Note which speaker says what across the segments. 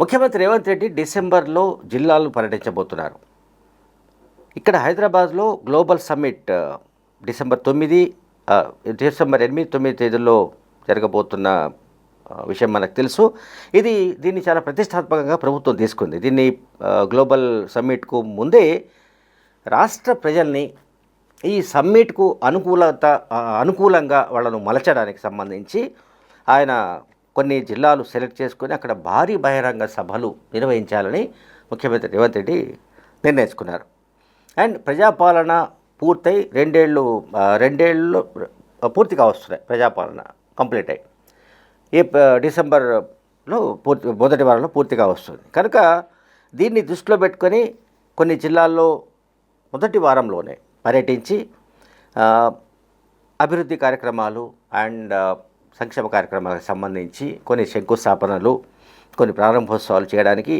Speaker 1: ముఖ్యమంత్రి రేవంత్ రెడ్డి డిసెంబర్లో జిల్లాలు పర్యటించబోతున్నారు. ఇక్కడ హైదరాబాద్లో గ్లోబల్ సమ్మిట్ డిసెంబర్ తొమ్మిది డిసెంబర్ ఎనిమిది తొమ్మిది తేదీల్లో జరగబోతున్న విషయం మనకు తెలుసు. ఇది దీన్ని చాలా ప్రతిష్టాత్మకంగా ప్రభుత్వం తీసుకుంది. దీన్ని గ్లోబల్ సమ్మిట్కు ముందే రాష్ట్ర ప్రజల్ని ఈ సమ్మిట్కు అనుకూలత అనుకూలంగా వాళ్ళను మలచడానికి సంబంధించి ఆయన కొన్ని జిల్లాలు సెలెక్ట్ చేసుకొని అక్కడ భారీ బహిరంగ సభలు నిర్వహించాలని ముఖ్యమంత్రి రేవంత్ రెడ్డి నిర్ణయించుకున్నారు. అండ్ ప్రజాపాలన పూర్తయి రెండేళ్ళు రెండేళ్ళు పూర్తిగా వస్తున్నాయి ప్రజాపాలన కంప్లీట్ అయ్యి. ఈ ప- డిసెంబర్లో పూర్తి మొదటి వారంలో పూర్తిగా వస్తుంది కనుక దీన్ని దృష్టిలో పెట్టుకొని కొన్ని జిల్లాల్లో మొదటి వారంలోనే పర్యటించి అభివృద్ధి కార్యక్రమాలు అండ్ సంక్షేమ కార్యక్రమాలకు సంబంధించి కొన్ని శంకుస్థాపనలు కొన్ని ప్రారంభోత్సవాలు చేయడానికి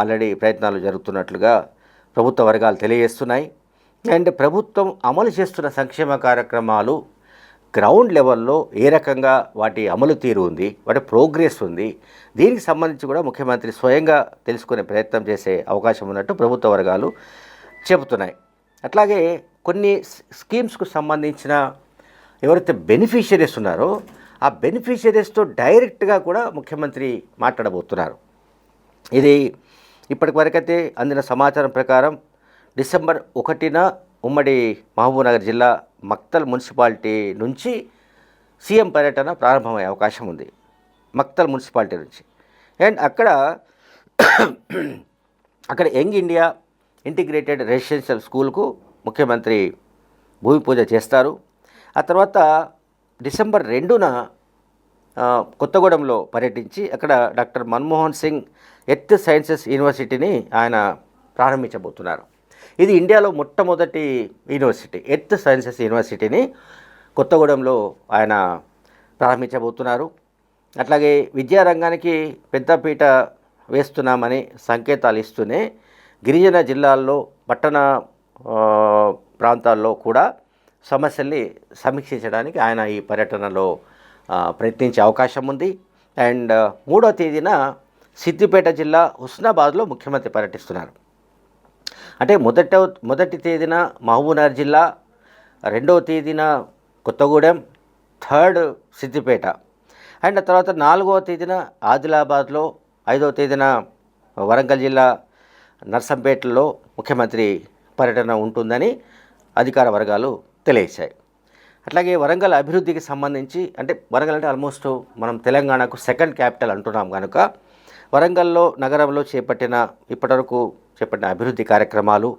Speaker 1: ఆల్రెడీ ప్రయత్నాలు జరుగుతున్నట్లుగా ప్రభుత్వ వర్గాలు తెలియజేస్తున్నాయి. అండ్ ప్రభుత్వం అమలు చేస్తున్న సంక్షేమ కార్యక్రమాలు గ్రౌండ్ లెవెల్లో ఏ రకంగా వాటి అమలు తీరు ఉంది వాటి ప్రోగ్రెస్ ఉంది దీనికి సంబంధించి కూడా ముఖ్యమంత్రి స్వయంగా తెలుసుకునే ప్రయత్నం చేసే అవకాశం ఉన్నట్టు ప్రభుత్వ వర్గాలు చెబుతున్నాయి. అట్లాగే కొన్ని స్కీమ్స్కు సంబంధించిన ఎవరైతే బెనిఫిషియరీస్ ఉన్నారో ఆ బెనిఫిషియరీస్తో డైరెక్ట్గా కూడా ముఖ్యమంత్రి మాట్లాడబోతున్నారు. ఇది ఇప్పటి వరకైతే అందిన సమాచారం ప్రకారం డిసెంబర్ ఒకటిన ఉమ్మడి మహబూబ్నగర్ జిల్లా మక్తల్ మున్సిపాలిటీ నుంచి సీఎం పర్యటన ప్రారంభమయ్యే అవకాశం ఉంది. మక్తల్ మున్సిపాలిటీ నుంచి. అండ్ అక్కడ అక్కడ యంగ్ ఇండియా ఇంటిగ్రేటెడ్ రెసిడెన్షియల్ స్కూల్కు ముఖ్యమంత్రి భూమి పూజ చేస్తారు. ఆ తర్వాత డిసెంబర్ రెండున కొత్తగూడెంలో పర్యటించి అక్కడ doctor Manmohan Singh earth sciences యూనివర్సిటీని ఆయన ప్రారంభించబోతున్నారు. ఇది ఇండియాలో మొట్టమొదటి యూనివర్సిటీ ఎర్త్ సైన్సెస్ యూనివర్సిటీని కొత్తగూడెంలో ఆయన ప్రారంభించబోతున్నారు. అట్లాగే విద్యారంగానికి పెద్దపీట వేస్తున్నామని సంకేతాలు ఇస్తూనే గిరిజన జిల్లాల్లో పట్టణ ప్రాంతాల్లో కూడా సమస్యల్ని సమీక్షించడానికి ఆయన ఈ పర్యటనలో ప్రయత్నించే అవకాశం ఉంది. అండ్ మూడో తేదీన సిద్దిపేట జిల్లా హుస్నాబాద్లో ముఖ్యమంత్రి పర్యటిస్తున్నారు. అంటే మొదట మొదటి తేదీన మహబూబ్నగర్ జిల్లా రెండవ తేదీన కొత్తగూడెం థర్డ్ సిద్దిపేట. అండ్ తర్వాత నాలుగవ తేదీన ఆదిలాబాద్లో ఐదవ తేదీన వరంగల్ జిల్లా నర్సంపేటలో ముఖ్యమంత్రి పర్యటన ఉంటుందని అధికార వర్గాలు తెలియచాయి అట్లాగే వరంగల్ అభివృద్ధికి సంబంధించి అంటే వరంగల్ అంటే ఆల్మోస్ట్ మనం తెలంగాణకు సెకండ్ క్యాపిటల్ అంటున్నాం కనుక వరంగల్లో నగరంలో చేపట్టిన ఇప్పటివరకు చేపట్టిన అభివృద్ధి కార్యక్రమాలు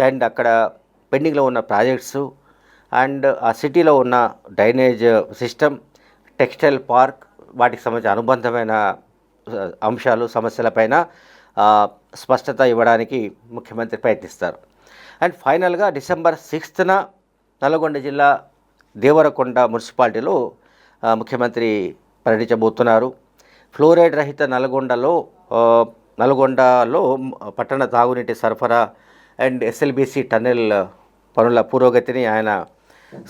Speaker 1: అండ్ అక్కడ పెండింగ్లో ఉన్న ప్రాజెక్ట్స్ అండ్ ఆ సిటీలో ఉన్న డ్రైనేజ్ సిస్టమ్ టెక్స్టైల్ పార్క్ వాటికి సంబంధించిన అనుబంధమైన అంశాలు సమస్యలపైన పైన స్పష్టత ఇవ్వడానికి ముఖ్యమంత్రి ప్రయత్నిస్తారు. అండ్ ఫైనల్గా డిసెంబర్ సిక్స్త్న నల్గొండ జిల్లా దేవరకొండ మున్సిపాలిటీలో ముఖ్యమంత్రి పర్యటించబోతున్నారు. ఫ్లోరైడ్ రహిత నల్గొండలో నల్గొండలో పట్టణ తాగునీటి సరఫరా అండ్ ఎస్ఎల్బిసి టన్నెల్ పనుల పురోగతిని ఆయన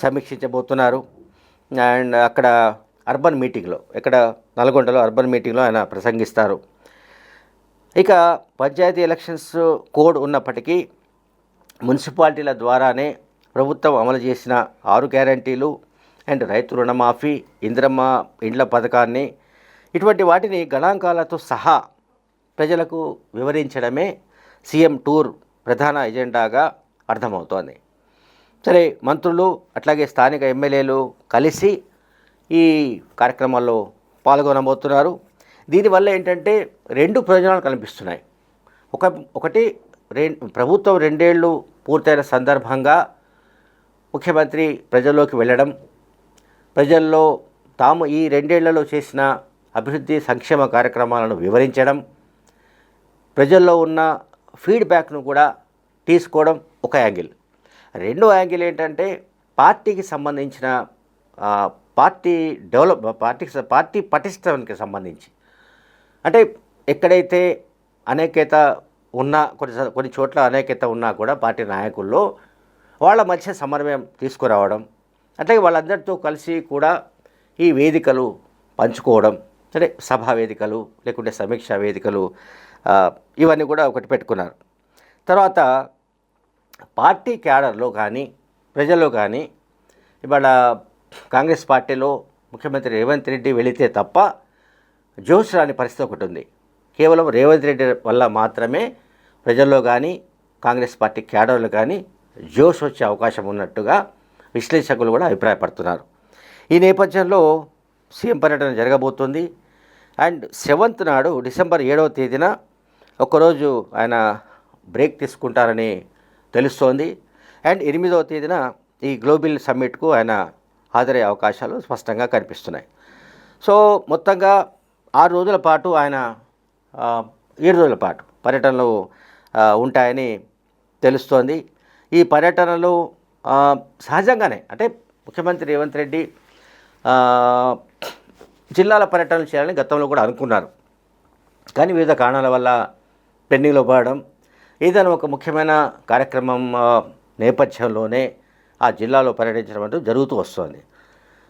Speaker 1: సమీక్షించబోతున్నారు. అండ్ అక్కడ అర్బన్ మీటింగ్లో ఇక్కడ నల్గొండలో అర్బన్ మీటింగ్లో ఆయన ప్రసంగిస్తారు. ఇక పంచాయతీ ఎలక్షన్స్ కోడ్ ఉన్నప్పటికీ మున్సిపాలిటీల ద్వారానే ప్రభుత్వం అమలు చేసిన ఆరు గ్యారంటీలు అండ్ రైతు రుణమాఫీ ఇంద్రమ్మ ఇండ్ల పథకాన్ని ఇటువంటి వాటిని గణాంకాలతో సహా ప్రజలకు వివరించడమే సీఎం టూర్ ప్రధాన ఎజెండాగా అర్థమవుతోంది. సరే మంత్రులు అట్లాగే స్థానిక ఎమ్మెల్యేలు కలిసి ఈ కార్యక్రమాల్లో పాల్గొనబోతున్నారు. దీనివల్ల ఏంటంటే రెండు ప్రయోజనాలు కనిపిస్తున్నాయి. ఒక ఒకటి రె ప్రభుత్వం రెండేళ్ళు పూర్తయిన సందర్భంగా ముఖ్యమంత్రి ప్రజల్లోకి వెళ్ళడం ప్రజల్లో తాము ఈ రెండేళ్ళలో చేసిన అభివృద్ధి సంక్షేమ కార్యక్రమాలను వివరించడం ప్రజల్లో ఉన్న ఫీడ్బ్యాక్ను కూడా తీసుకోవడం ఒక యాంగిల్. రెండో యాంగిల్ ఏంటంటే పార్టీకి సంబంధించిన పార్టీ డెవలప్ పార్టీకి పార్టీ పటిష్టానికి సంబంధించి. అంటే ఎక్కడైతే అనేకత ఉన్నా కొన్ని కొన్ని చోట్ల అనేకత ఉన్నా కూడా పార్టీ నాయకుల్లో వాళ్ళ మధ్య సమన్వయం తీసుకురావడం అట్లాగే వాళ్ళందరితో కలిసి కూడా ఈ వేదికలు పంచుకోవడం అంటే సభా వేదికలు లేకుంటే సమీక్షా వేదికలు ఇవన్నీ కూడా ఒకటి పెట్టుకున్నారు. తర్వాత పార్టీ క్యాడర్లో కానీ ప్రజల్లో కానీ ఇవాళ కాంగ్రెస్ పార్టీలో ముఖ్యమంత్రి రేవంత్ రెడ్డి వెళితే తప్ప జోష్ రాని పరిస్థితి ఒకటి ఉంది. కేవలం రేవంత్ రెడ్డి వల్ల మాత్రమే ప్రజల్లో కానీ కాంగ్రెస్ పార్టీ క్యాడర్లు కానీ జోష్ వచ్చే అవకాశం ఉన్నట్టుగా విశ్లేషకులు కూడా అభిప్రాయపడుతున్నారు. ఈ నేపథ్యంలో సీఎం పర్యటన జరగబోతుంది. అండ్ సెవెంత్ నాడు డిసెంబర్ ఏడవ తేదీన ఒకరోజు ఆయన బ్రేక్ తీసుకుంటారని తెలుస్తోంది. అండ్ ఎనిమిదవ తేదీన ఈ గ్లోబల్ సమ్మిట్కు ఆయన హాజరయ్యే అవకాశాలు స్పష్టంగా కనిపిస్తున్నాయి. సో మొత్తంగా ఆరు రోజుల పాటు ఆయన ఏడు రోజుల పాటు పర్యటనలు ఉంటాయని తెలుస్తోంది. ఈ పర్యటనలు సహజంగానే అంటే ముఖ్యమంత్రి రేవంత్ రెడ్డి జిల్లాల పర్యటనలు చేయాలని గతంలో కూడా అనుకున్నారు. కానీ వివిధ కారణాల వల్ల పెండింగ్లో పడడం ఏదైనా ఒక ముఖ్యమైన కార్యక్రమం నేపథ్యంలోనే ఆ జిల్లాలో పర్యటించడం అంటూ జరుగుతూ వస్తుంది.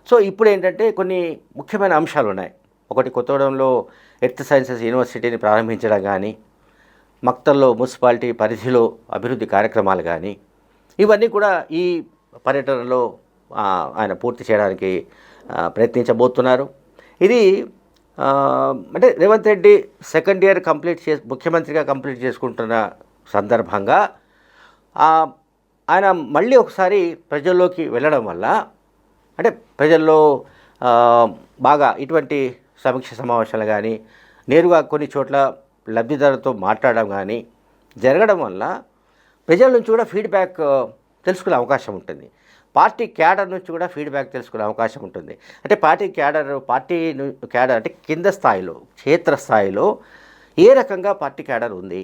Speaker 1: సో ఇప్పుడు ఏంటంటే కొన్ని ముఖ్యమైన అంశాలు ఉన్నాయి ఒకటి కొత్తగూడెంలో ఎర్త్ సైన్సెస్ యూనివర్సిటీని ప్రారంభించడం కానీ మక్తల్లో మున్సిపాలిటీ పరిధిలో అభివృద్ధి కార్యక్రమాలు కానీ ఇవన్నీ కూడా ఈ పర్యటనలో ఆయన పూర్తి చేయడానికి ప్రయత్నించబోతున్నారు. ఇది అంటే Revanth Reddy second year complete చే ముఖ్యమంత్రిగా కంప్లీట్ చేసుకుంటున్న సందర్భంగా ఆయన మళ్ళీ ఒకసారి ప్రజల్లోకి వెళ్ళడం వల్ల అంటే ప్రజల్లో బాగా ఇటువంటి సమీక్ష సమావేశాలు కానీ నేరుగా కొన్ని చోట్ల లబ్ధిదారులతో మాట్లాడడం కానీ జరగడం వల్ల ప్రజల నుంచి కూడా ఫీడ్బ్యాక్ తెలుసుకునే అవకాశం ఉంటుంది. పార్టీ క్యాడర్ నుంచి కూడా ఫీడ్బ్యాక్ తెలుసుకునే అవకాశం ఉంటుంది. అంటే పార్టీ క్యాడర్ పార్టీ క్యాడర్ అంటే కింద స్థాయిలో క్షేత్ర స్థాయిలో ఏ రకంగా పార్టీ క్యాడర్ ఉంది?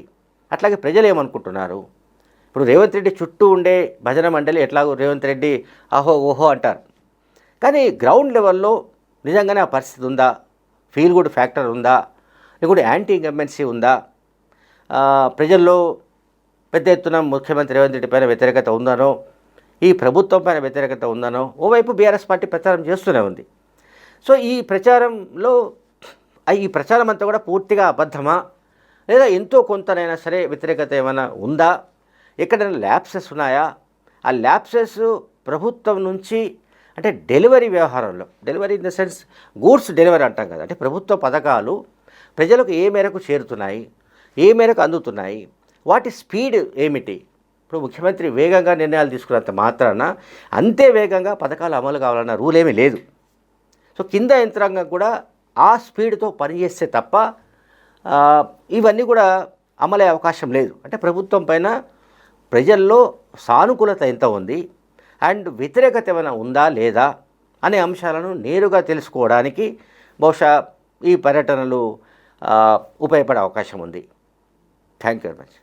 Speaker 1: అట్లాగే ప్రజలు ఏమనుకుంటున్నారు? ఇప్పుడు రేవంత్ రెడ్డి చుట్టూ ఉండే భజన మండలి ఎట్లాగో రేవంత్ రెడ్డి అహో ఓహో అంటారు. కానీ గ్రౌండ్ లెవెల్లో నిజంగానే ఆ పరిస్థితి ఉందా? ఫీల్ గుడ్ ఫ్యాక్టర్ ఉందా? లేకుంటే యాంటీ ఇంకంబెన్సీ ఉందా? ప్రజల్లో పెద్ద ఎత్తున ముఖ్యమంత్రి రేవంత్ రెడ్డి పైన వ్యతిరేకత ఉందనో ఈ ప్రభుత్వం పైన వ్యతిరేకత ఉందనో ఓవైపు బీఆర్ఎస్ పార్టీ ప్రచారం చేస్తూనే ఉంది. సో ఈ ప్రచారంలో ఈ ప్రచారం అంతా కూడా పూర్తిగా అబద్ధమా? లేదా ఎంతో కొంతనైనా సరే వ్యతిరేకత ఏమైనా ఉందా? ఎక్కడైనా ల్యాప్సెస్ ఉన్నాయా? ఆ ల్యాప్సెస్ ప్రభుత్వం నుంచి అంటే డెలివరీ వ్యవహారంలో delivery in the sense goods delivery అంటాం కదా అంటే ప్రభుత్వ పథకాలు ప్రజలకు ఏ మేరకు చేరుతున్నాయి ఏ మేరకు అందుతున్నాయి వాటి స్పీడ్ ఏమిటి? ఇప్పుడు ముఖ్యమంత్రి వేగంగా నిర్ణయాలు తీసుకున్నంత మాత్రాన అంతే వేగంగా పథకాలు అమలు కావాలన్న రూల్ ఏమీ లేదు. సో కింద యంత్రాంగం కూడా ఆ స్పీడ్తో పనిచేస్తే తప్ప ఇవన్నీ కూడా అమలయ్యే అవకాశం లేదు. అంటే ప్రభుత్వం పైన ప్రజల్లో సానుకూలత ఎంత ఉంది? అండ్ వ్యతిరేకత ఏమైనా ఉందా లేదా? అనే అంశాలను నేరుగా తెలుసుకోవడానికి బహుశా ఈ పర్యటనలు ఉపయోగపడే అవకాశం ఉంది. Thank you very much